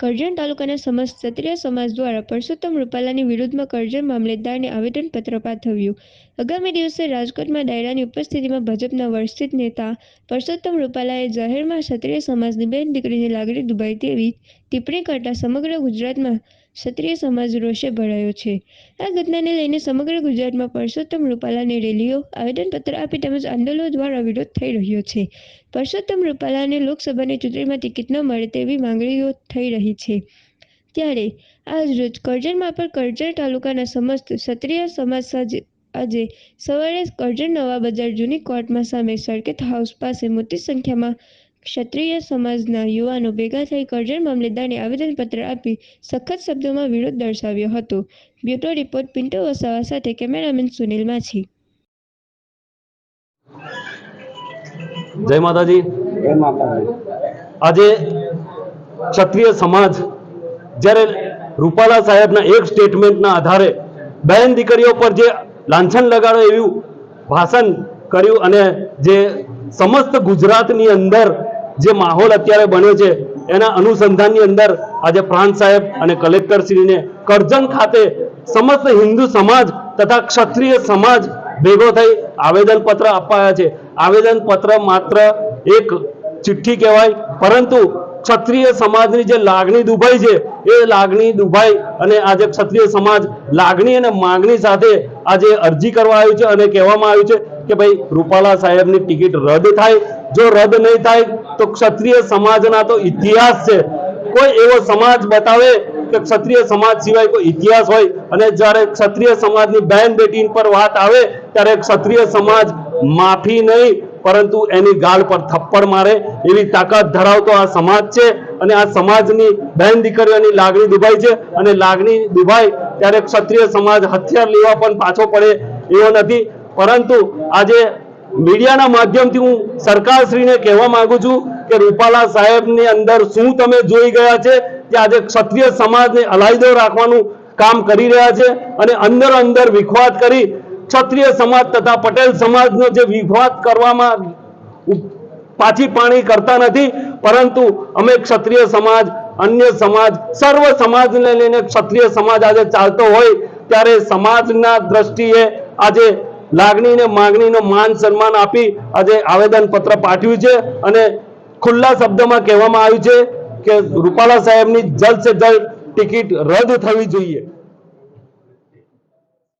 કરજણ તાલુકાના સમસ્ત ક્ષત્રિય સમાજ દ્વારા પરસોત્તમ રૂપાલાની વિરુદ્ધમાં કરજણ મામલેદારને આવેદનપત્ર પાઠવ્યું. આગામી દિવસે રાજકોટમાં ડાયરાની ઉપસ્થિતિમાં ભાજપના વર્ષિત નેતા પરસોત્તમ રૂપાલાએ જાહેરમાં ક્ષત્રિય સમાજની બેન દીકરીની લાગણી દુભાઈ તેવી ટિપ્પણી કરતા સમગ્ર ગુજરાતમાં ક્ષત્રિય સમાજ રોષે ભરાયો છે. આ ઘટનાને લઈને સમગ્ર ગુજરાતમાં પરસોત્તમ રૂપાલાની રેલીઓ, આવેદનપત્ર આપી તેમજ આંદોલનો દ્વારા વિરોધ થઈ રહ્યો છે. પરસોત્તમ રૂપાલાને લોકસભાની ચૂંટણીમાં ટિકિટ ન મળે તેવી માંગણીઓ થઈ રહી છે. ત્યારે આજરોજ કરજણમાં પણ કરજણ તાલુકાના સમસ્ત ક્ષત્રિય સમાજ આજે સવારે કરજણ નવા બજાર જૂની કોર્ટમાં સામે સર્કિટ હાઉસ પાસે મોટી સંખ્યામાં ક્ષત્રિય સમાજના યુવાનો ભેગા થઈ કરજણ મામલેદારને આવેદનપત્ર આપી સખત શબ્દોમાં વિરોધ દર્શાવ્યો હતો. બ્યુરો રિપોર્ટ પિન્ટો વસાવા સાથે કેમેરામેન સુનિલ માછી. જય માતાજી. જય માતાજી. આજે ક્ષત્રિય સમાજ જ્યારે રૂપાલા સાહેબના એક સ્ટેટમેન્ટના આધારે બહેન દીકરીઓ પર જે લાંછન લગાડો એવું ભાષણ કર્યું અને જે સમસ્ત ગુજરાતની અંદર જે માહોલ અત્યારે બન્યો છે, એના અનુસંધાનની અંદર આજે પ્રાંત સાહેબ અને કલેક્ટરશ્રીને કરજણ ખાતે સમસ્ત હિન્દુ સમાજ તથા ક્ષત્રિય સમાજ ભેગો થઈ આવેદનપત્ર અપાયા છે. આવેદનપત્ર માત્ર એક ચિઠ્ઠી કહેવાય, પરંતુ ક્ષત્રિય સમાજની જે લાગણી દુભાઈ છે, એ લાગણી દુભાઈ અને આજે ક્ષત્રિય સમાજ લાગણી અને માંગણી સાથે આજે અરજી કરવા આવ્યું છે અને કહેવામાં આવ્યું છે કે ભાઈ રૂપાલા સાહેબની ટિકિટ રદ થાય જો રદ નહીં થાય તો ક્ષત્રિય સમાજના તો ઇતિહાસ છે. કોઈ એવો સમાજ બતાવે કે ક્ષત્રિય સમાજ સિવાય કોઈ ઇતિહાસ હોય અને જ્યારે ક્ષત્રિય સમાજની બહેન બેટી પર વાત આવે ત્યારે ક્ષત્રિય સમાજ માફી નહીં, પરંતુ એની ગાળ પર થપ્પડ મારે. એવી તાકાત ધરાવતો આ સમાજ છે અને આ સમાજની બહેન દીકરીઓની લાગણી દુભાઈ છે અને લાગણી દુભાઈ ત્યારે ક્ષત્રિય સમાજ હથિયાર લેવા પણ પાછો પડે એવો નથી. પરંતુ આજે મીડિયાના માધ્યમથી હું સરકારશ્રીને કહેવા માંગુ છું કે રૂપાલા સાહેબની અંદર શું તમે જોઈ ગયા છે કે આજે ક્ષત્રિય સમાજને અલાયદો રાખવાનું કામ કરી રહ્યા છે અને અંદર અંદર વિખવાદ કરી ક્ષત્રિય સમાજ તથા પટેલ સમાજનો જે વિખવાદ કરવામાં પાછી પાણી કરતા નથી, પરંતુ અમે ક્ષત્રિય સમાજ, અન્ય સમાજ, સર્વ સમાજને લઈને ક્ષત્રિય સમાજ આજે ચાલતો હોય ત્યારે સમાજના દ્રષ્ટિએ આજે લાગણીને, માગણીનો માન સન્માન આપી આજે આવેદન પત્ર પાઠવ્યું છે અને ખુલ્લા શબ્દમાં કહેવામાં આવ્યું છે કે રૂપાલા સાહેબની જલ્દ સે જલ્દ ટિકિટ રદ થવી જોઈએ.